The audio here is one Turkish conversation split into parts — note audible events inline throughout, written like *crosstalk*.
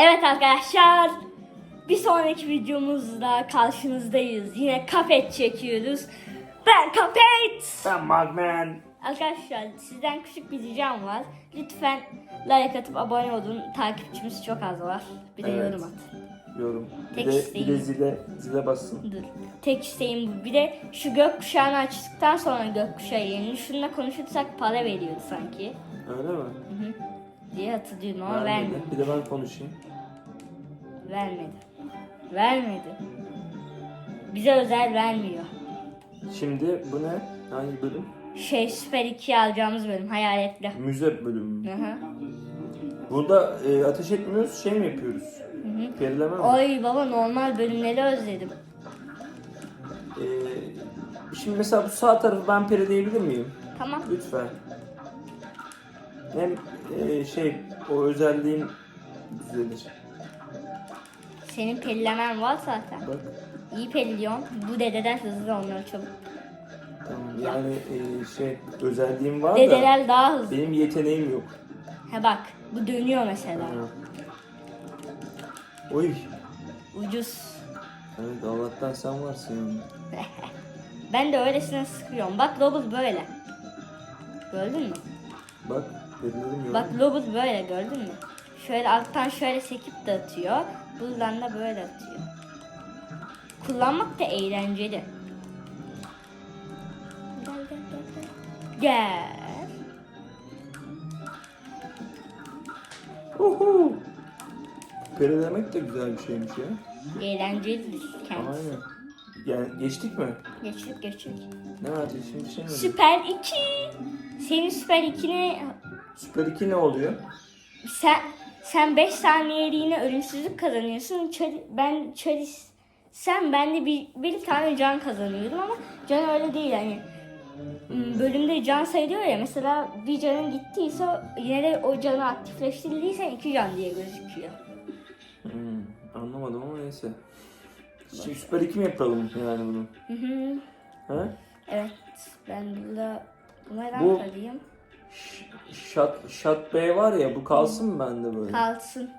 Evet arkadaşlar. Bir sonraki videomuzda karşınızdayız. Yine kapet çekiyoruz. Ben kapet. Ben Magman. Arkadaşlar sizden küçük bir ricam var. Lütfen like atıp abone olun. Takipçimiz çok az var. Bir de Evet. yorum at. Yorum. Bir Tek de, bir isteğim. de zile, zile bassın. Dur. Tek isteğim bu. Bir de şu gökkuşağını açtıktan sonra gökkuşağı yeni. Şununla konuşursak para veriyordu sanki. Öyle mi? Hı hı. Diye hatırlıyorum ama Vermedi. vermedi. Bir de ben konuşayım. Vermedi. Vermedi. Bize özel vermiyor. Şimdi bu ne? Hangi bölüm? Şey Süper 2'ye alacağımız bölüm hayaletli. Müze bölümü. Hı hı. Burada e, ateş etmiyoruz, şey mi yapıyoruz? Perileme mi? Oy baba normal bölümleri özledim. E, şimdi mesela bu sağ tarafı ben perileyebilir miyim? Tamam. Lütfen. Hem e, şey, o özelliğim düzelir. Senin pellemen var zaten. Bak. İyi pelliyorsun. Bu dededen hızlı onları çabuk. Tamam. Yani e, şey, özelliğim var da Dedeler daha hızlı. benim yeteneğim yok. He bak bu dönüyor mesela. Ha. Oy. Ucuz. Evet Allah'tan sen varsın yanımda. *laughs* Ben de öylesine sıkıyorum. Bak Lobul böyle. Gördün mü? Bak. Bak Lobul böyle gördün mü? Şöyle alttan şöyle sekip de atıyor. Buradan da böyle atıyor. Kullanmak da eğlenceli. Gel gel gel gel. Gel. Uhu. Perilemek de güzel bir şeymiş ya. Eğlencelidir kendisi. Aynen. Yani geçtik mi? Geçtik geçtik. Ne var şimdi şey mi? Süper 2. Senin Süper 2'ne Süper 2 ne oluyor? sen sen 5 saniyeliğine ölümsüzlük kazanıyorsun. Çari- ben Charis sen ben de bir, bir tane can kazanıyorum ama can öyle değil yani. Hmm, Bölümde can sayılıyor ya mesela bir canın gittiyse yine de o canı aktifleştirdiysen iki can diye gözüküyor. Hmm, anlamadım ama neyse. Şimdi Süper 2 mi yapalım yani bunu? Hı hı. Ha? Evet ben burada bunlardan Bu- kalayım. Şat, şat B var ya bu kalsın mı bende böyle? Kalsın.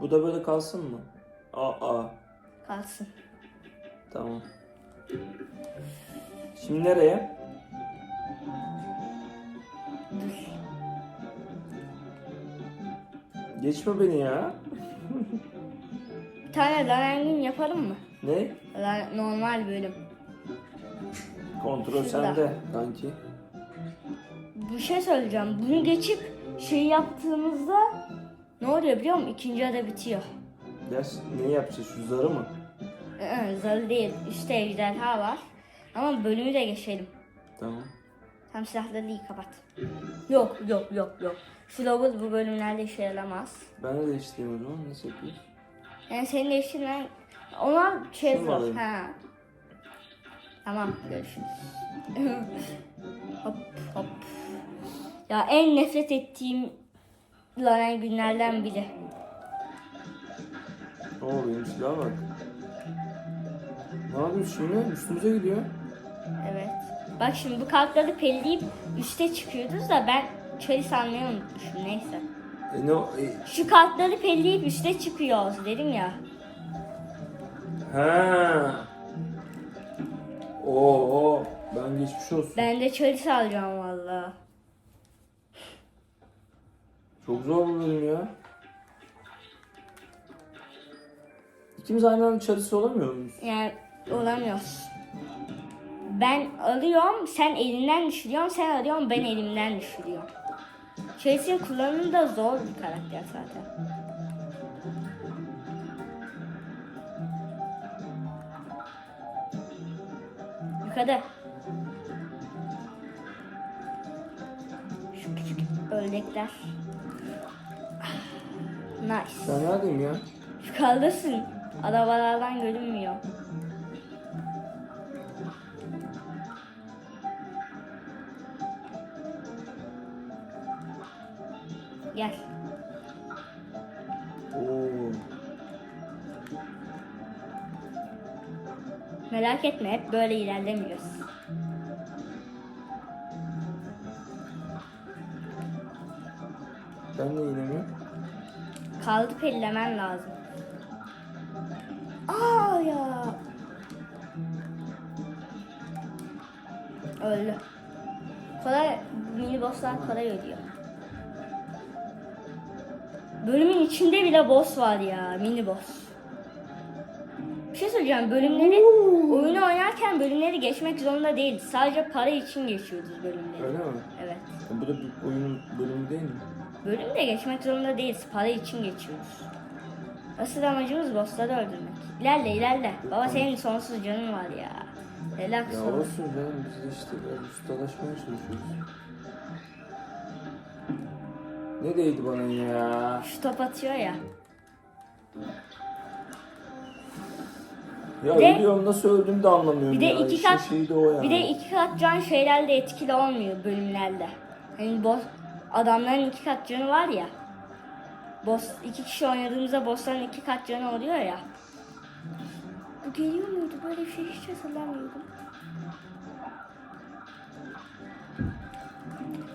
Bu da böyle kalsın mı? Aa, Kalsın. tamam. Şimdi nereye? Dur. Geçme beni ya. Bir tane Larengin yapalım mı? Ne? La- Normal bölüm. Kontrol Şurada. sende kanki. Bir şey söyleyeceğim. Bunu geçip şey yaptığımızda ne oluyor biliyor musun? İkinci ada bitiyor. Ders ne yapacağız şu zarı mı? Ee, Zarı değil. Üstte ejderha var. Ama bölümü de geçelim. Tamam. Tam silahları iyi kapat. Yok yok yok yok. Flow'u bu bölümlerde işe yaramaz. Ben de değiştireyim o zaman. Nasıl yapıyoruz? Yani senin değiştirmen ona şey zor. Ha. Tamam görüşürüz. *laughs* hop hop. Ya en nefret ettiğim Laren günlerden biri. Oo benim silaha bak. Ne yapıyorsun şimdi? Üstümüze gidiyor. Evet. Bak şimdi bu kartları pelleyip üste çıkıyoruz da ben çayı sanmayı unutmuşum neyse. E ne o? E, Şu kartları pelleyip üste çıkıyoruz dedim ya. ha. Oo, ben geçmiş olsun. Ben de çayı alacağım valla. Çok zor bu bölüm ya. İkimiz aynı anda çarısı olamıyor muyuz? Yani olamıyoruz. Ben alıyorum, sen elinden düşürüyorsun, sen alıyorsun, ben elimden düşürüyorum. Chase'in kullanımı da zor bir karakter zaten. Yukarıda. Şu küçük ördekler. Nice. Ben neredeyim ya? Yukarıdasın. Arabalardan görünmüyor. Gel. Oo. Merak etme hep böyle ilerlemiyoruz. Ben de inemiyorum. Kaldı pellemen lazım. Aa ya. Öldü. Kolay, mini bosslar kolay ölüyor. Bölümün içinde bile boss var ya, mini boss. Bir şey söyleyeceğim, bölümleri, oyunu oynarken bölümleri geçmek zorunda değil. Sadece para için geçiyoruz bölümleri. Öyle mi? Evet. Bu da bir oyunun bölümü değil mi? Bölüm de geçmek zorunda değiliz. Para için geçiyoruz. Asıl amacımız bossları öldürmek. İlerle ilerle. Baba senin sonsuz canın var ya. Relax Ya ol. olsun canım biz işte biraz ustalaşmaya çalışıyoruz. Ne değdi bana ya? Şu top atıyor ya. Ya Bir de- ölüyorum nasıl öldüğümü de anlamıyorum Bir de ya. iki kat şeyi de o yani. bir de iki kat can şeylerle etkili olmuyor bölümlerde. Hani boss adamların iki kat canı var ya. Boss iki kişi oynadığımızda bossların iki kat canı oluyor ya. Bu geliyor muydu? Böyle bir şey hiç hatırlamıyordum.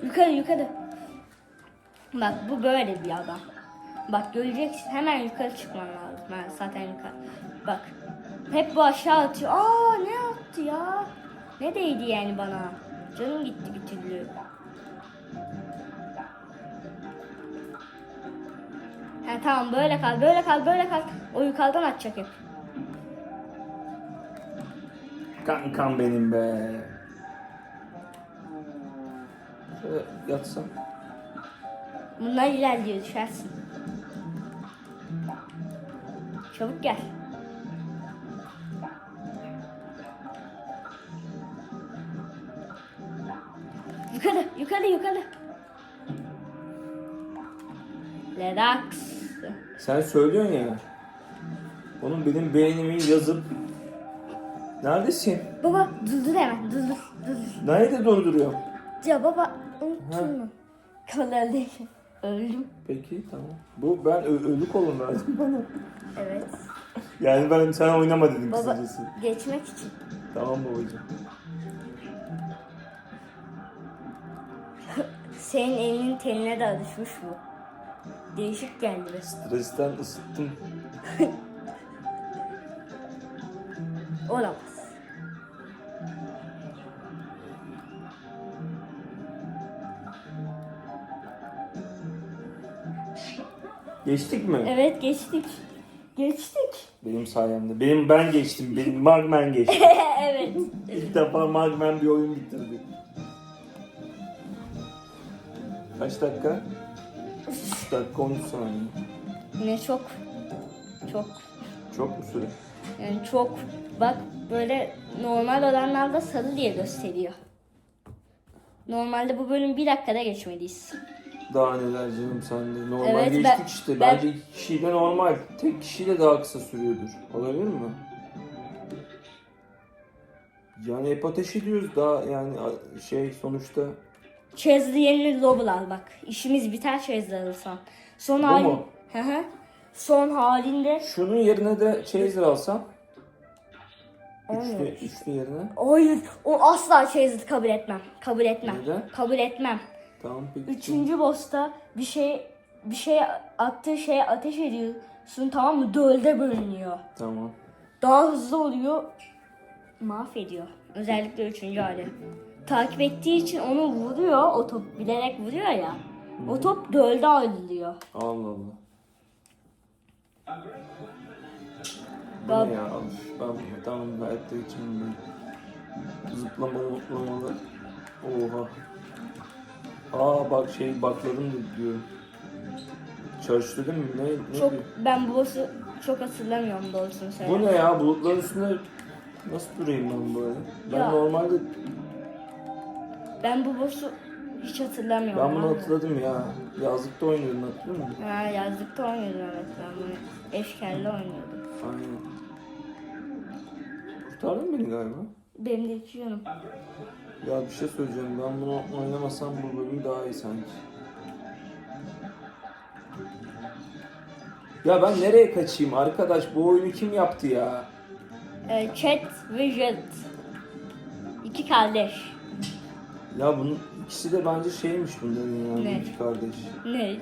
Yukarı yukarı. Bak bu böyle bir adam. Bak göreceksin hemen yukarı çıkman lazım. Ben zaten yukarı. Bak hep bu aşağı atıyor. Aa ne attı ya? Ne değdi yani bana? Canım gitti bir türlü. Ha tamam böyle kal, böyle kal, böyle kal. O yukarıdan atacak hep. Kankam benim be. Şöyle yatsam. Bunlar ilerliyor düşersin. Çabuk gel. Yukarı, yukarı, yukarı. Relax. Sen söylüyorsun ya. Onun benim beğenimi yazıp Neredesin? Baba durdur hemen, durdur, durdur. Nerede durduruyor? Ya baba unuttun mu? Kalalıyım. Öldüm. Peki tamam. Bu ben ölü kolum verdim *laughs* bana. Evet. Yani ben sen oynama dedim Baba kısacası. geçmek için. Tamam babacığım. Senin elinin teline de alışmış bu. Değişik geldi be. Stresten ısıttım. *laughs* Olamaz. Geçtik mi? Evet geçtik. Geçtik. Benim sayemde. Benim ben geçtim. Benim Magmen geçti. *laughs* evet. İlk defa Magmen bir oyun bitirdi. Kaç dakika? 3 dakika 13 saniye. Yine çok çok Çok mu süre? yani çok bak böyle normal olanlarda sarı diye gösteriyor. Normalde bu bölüm bir dakikada geçmeliyiz. Daha neler canım sen de. Normal Evet, geçtik ben- işte. ben- Bence iki kişiyle normal. Tek kişiyle daha kısa sürüyordur. Olabilir mi? Yani hep ateş ediyoruz daha yani a- şey sonuçta Chesney yerine Lobel al bak. İşimiz biter Chesney alırsan. Son Bu hali. mu? Hı hı. Son halinde şunun yerine de Chaser alsam Olmuyor. üçlü, üçlü yerine. Hayır, o asla Chesney kabul etmem. Kabul etmem. Neden? Kabul etmem. Tamam peki. Üçüncü boss'ta bir şey bir şey attığı şeye ateş ediyorsun tamam mı? Dölde bölünüyor. Tamam. Daha hızlı oluyor. Mahvediyor. Özellikle üçüncü hali. Takip ettiği için onu vuruyor. O top bilerek vuruyor ya. O top dölde ayrılıyor. Allah Allah. Bu ne ya? Of, Ben tamam hayatta için zıplamalı zıplamalı. Oha. Aa bak şey bakladım da diyorum. Çalıştırdın mı? Ne, ne Çok diyor? ben bu boss'u çok hatırlamıyorum doğrusunu Bu söyleyeyim. ne ya? Bulutların üstünde nasıl durayım ben böyle? Ben Ya. normalde Ben bu boss'u hiç hatırlamıyorum. ben bunu hatırladım ya. Yazlıkta oynuyordum hatırlıyor musun? Ha, yazlıkta oynuyordum evet ben bunu. Eşkerle oynuyordum. Aynen. Kurtardın beni galiba. Benim de iki. Ya bir şey söyleyeceğim. Ben bunu oynamasam bu bölüm daha iyi sanki. Ya ben nereye kaçayım arkadaş? Bu oyunu kim yaptı ya? Ee, Chat ve Jet. İki kardeş. Ya bunun ikisi de bence şeymiş bunların ya. Ne? iki kardeş. Ne?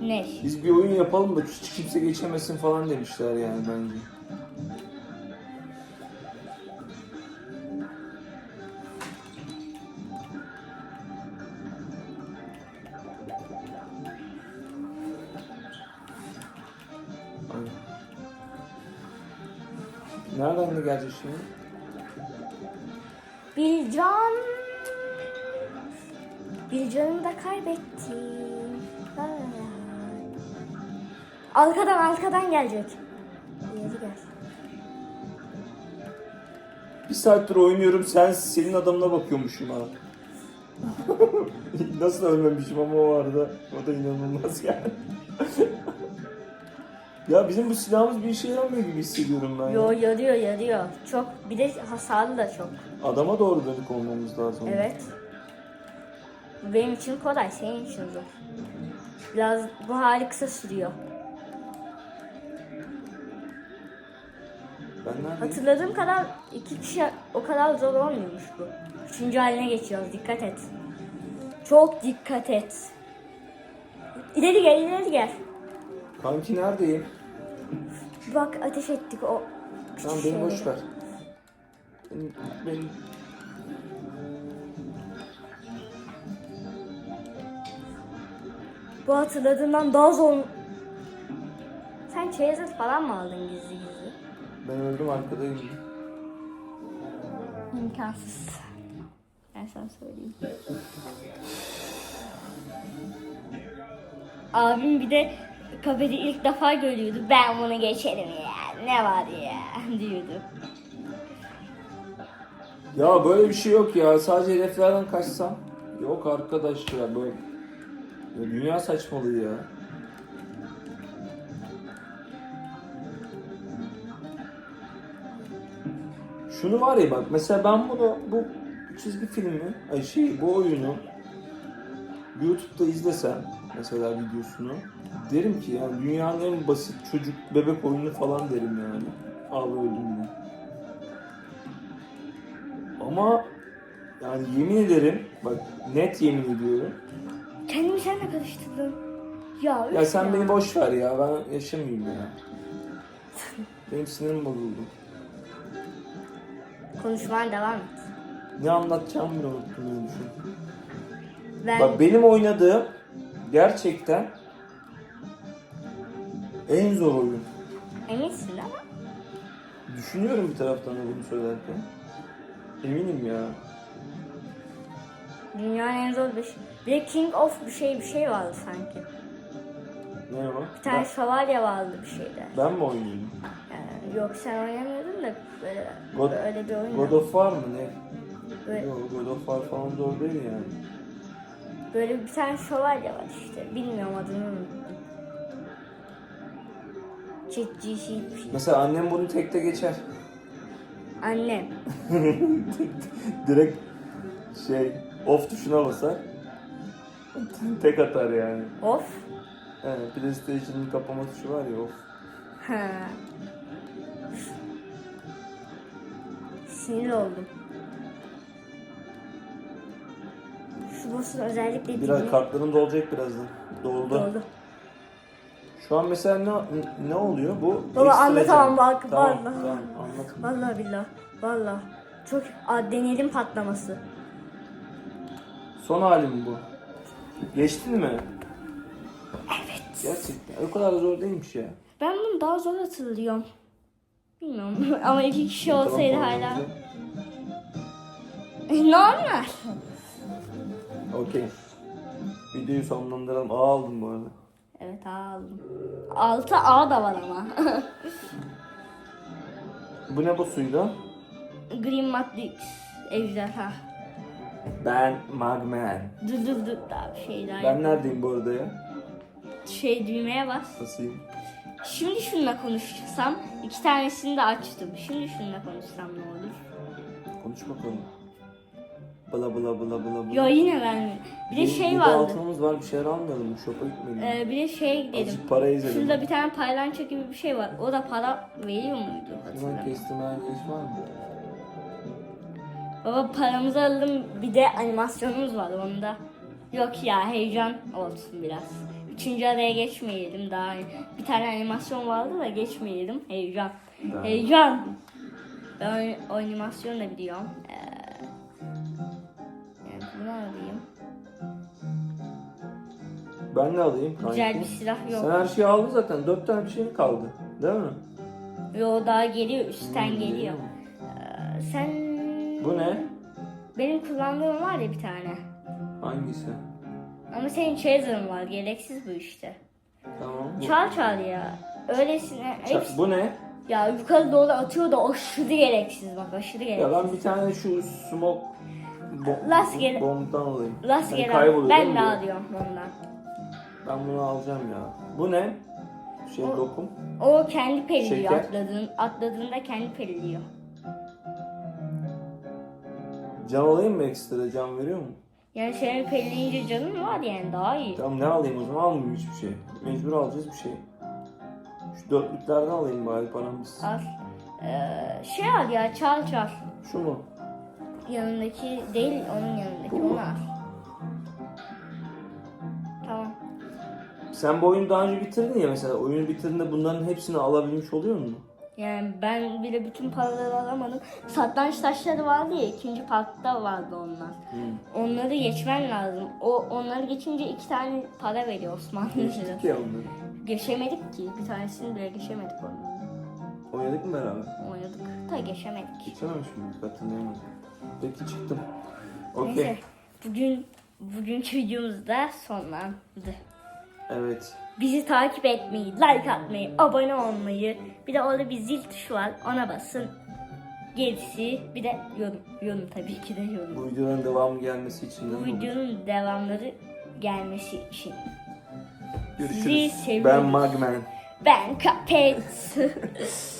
Ne? Biz bir oyun yapalım da hiç kimse geçemesin falan demişler yani bence. Nereden de gelecek şimdi? Bilcan. Bilcan'ı da kaybettim. Arkadan arkadan gelecek. İleri gel. Bir saattir oynuyorum sen senin adamına bakıyormuşum ha. *laughs* Nasıl ölmemişim ama o arada. O da inanılmaz yani. *laughs* ya bizim bu silahımız bir işe yaramıyor gibi hissediyorum ben. Yo yarıyor yarıyor. Çok bir de hasarlı da çok. Adama doğru dönük olmamız lazım. Evet. Benim için kolay, senin için zor. Biraz bu hali kısa sürüyor. Ben neredeyim? Hatırladığım kadar iki kişi o kadar zor olmuyormuş bu. Üçüncü haline geçiyoruz. Dikkat et. Çok dikkat et. İleri gel, ileri gel. Kanki neredeyim? Bak ateş ettik o. Tamam beni boş şeyleri. ver. Benim. Bu hatırladığımdan daha zor. Sen çeyizet falan mı aldın gizli gizli? Ben öldüm arkadayım. İmkansız. Ben sana söyleyeyim. Abim bir de kafede ilk defa görüyordu. Ben bunu geçerim ya. Ne var ya *laughs* diyordu. Ya böyle bir şey yok ya. Sadece hedeflerden kaçsam. Yok arkadaş ya böyle. Ya dünya saçmalığı ya. Şunu var ya bak mesela ben bunu bu çizgi filmi, ay şey bu oyunu YouTube'da izlesem mesela videosunu derim ki yani dünyanın en basit çocuk bebek oyunu falan derim yani. Al öldüm. Ama yani yemin ederim bak net yemin ediyorum. Kendimi seninle karıştırdım. Ya, Ya üf sen beni boş ver ya ben yaşamayayım ya. Benim sinirim bozuldu. Konuşmaya devam et. Ne anlatacağımı bile unuttum öyle düşün. Ben Bak benim oynadığım gerçekten en zor oyun. eminsin ama Düşünüyorum bir taraftan da bunu söylerken. Eminim ya. dünyanın en zor bir şey. Bir de King of bir şey bir şey vardı sanki. Ne o? Bir tane Ben, şövalye vardı bir şeyde. ben mi oynuyordum? Yani yok sen oynamıyordun da böyle, God, böyle bir oyun. God of War mı ne? Böyle, Yok God of War falan zor değil yani. böyle bir tane şövalye var işte. Bilmiyorum adını unuttum. Bir şey. Mesela annem bunu tekte geçer. Annem. *laughs* Direkt şey off tuşuna basar. Tek atar yani. Of. Evet, PlayStation'ın kapama tuşu var ya off. Ha. Sinir oldum. Şu boss'un özellikle Biraz dibine kartların dolacak birazdan. Doldu. doldu. Şu an mesela ne ne oluyor bu? Baba Ekstra anlatamam can. bak, Tamam, vallahi. tamam anlat. Vallahi billah. Vallahi. Çok Aa, deneyelim patlaması. Son halim bu. Geçtin mi? Evet. Gerçekten o kadar zor değilmiş ya. Ben bunu daha zor hatırlıyorum. Bilmiyorum *laughs* ama iki kişi Tamam, olsaydı tamam, hala. güzel. *laughs* Normal. Okey. Videoyu sonlandıralım. Aa aldım bu arada. Evet aldım. Altı A da var ama. *laughs* Bu ne bu suyla? Green Matrix. Ejderha. Ben Magman. Dur dur dur daha bir şey daha. Ben neredeyim bu arada ya? Şey düğmeye bas. Nasılayım? Şimdi şununla konuşsam. iki tanesini de açtım. Şimdi şununla konuşsam ne olur? Konuş bakalım. Bla bla bla bla bla. Ya yine ben. Bir de şey vardı. altınımız var bir şeyler almayalım. Şopa gitmeyelim. Ee, bir de şeye gidelim. Azıcık para ezelim. Şurada bir tane paylanço gibi bir şey var. O da para veriyor muydu? Hatırlamıyorum. kestim herkes var mı? Baba paramızı alalım. Bir de animasyonumuz var onda. Yok ya heyecan olsun biraz. üçüncü adaya geçmeyelim daha. Bir tane animasyon vardı da geçmeyelim. Heyecan. Daha- Heyecan. Ben o animasyonu da biliyorum. Ee, Ben de alayım. Güzel bir silah yok. Sen her şeyi aldın zaten. Dört tane bir şeyin kaldı. Değil mi? Yo daha geliyor üstten Hmm, geliyor. Ee, sen Bu ne? benim kullandığım var ya bir tane. Hangisi? Ama senin Chaser'ın var. Gereksiz bu işte. Tamam. Bu, Çal çal ya. Öylesine. Ça- hepsi- bu ne? Ya yukarı doğru atıyor da aşırı gereksiz bak aşırı Ya gereksiz. ben bir tane şu smoke bom, Rastgele- bomb'dan alayım. Rastgele Yani kayboluyor değil ben mi de bu? alıyorum ondan. Ben bunu alacağım ya. Bu ne? Şey O- lokum. O kendi peliliyor Şeker. atladığın, atladığında kendi peliliyor. Can alayım mı ekstra? Can veriyor mu? Yani senin pelileyince canın var yani daha iyi. Tamam ne alayım o zaman almayayım hiçbir şey. Mecbur alacağız bir şey. Şu dörtlüklerden alayım bari paramız. Al. Ee, şey al ya çal çal. Şu mu? Yanındaki değil onun yanındaki onu al. Sen bu oyunu daha önce bitirdin ya mesela. Oyunu bitirdiğinde bunların hepsini alabilmiş oluyor mu? Yani ben bile bütün paraları alamadım. Satranç taşları vardı ya ikinci parkta vardı onlar. Hı. Onları geçmen lazım. O onları geçince iki tane para veriyor Osmanlı Geçtik ya onları. Geçemedik ki. Bir tanesini bile geçemedik onları. Oynadık mı beraber? Oynadık da geçemedik. Geçememiş miydik? Hatırlayamadım. Peki çıktım. Okey. Neyse. Bugün bugünkü videomuz da sonlandı. Evet. Bizi takip etmeyi, like atmayı, abone olmayı, bir de orada bir zil tuşu var ona basın. Gerisi bir de yorum, yorum tabii ki de yorum. Bu videoların devamı gelmesi için de Bu videonun devamları gelmesi için. Sizi Görüşürüz. seviyoruz. Ben Magman. Ben Kapet. *laughs*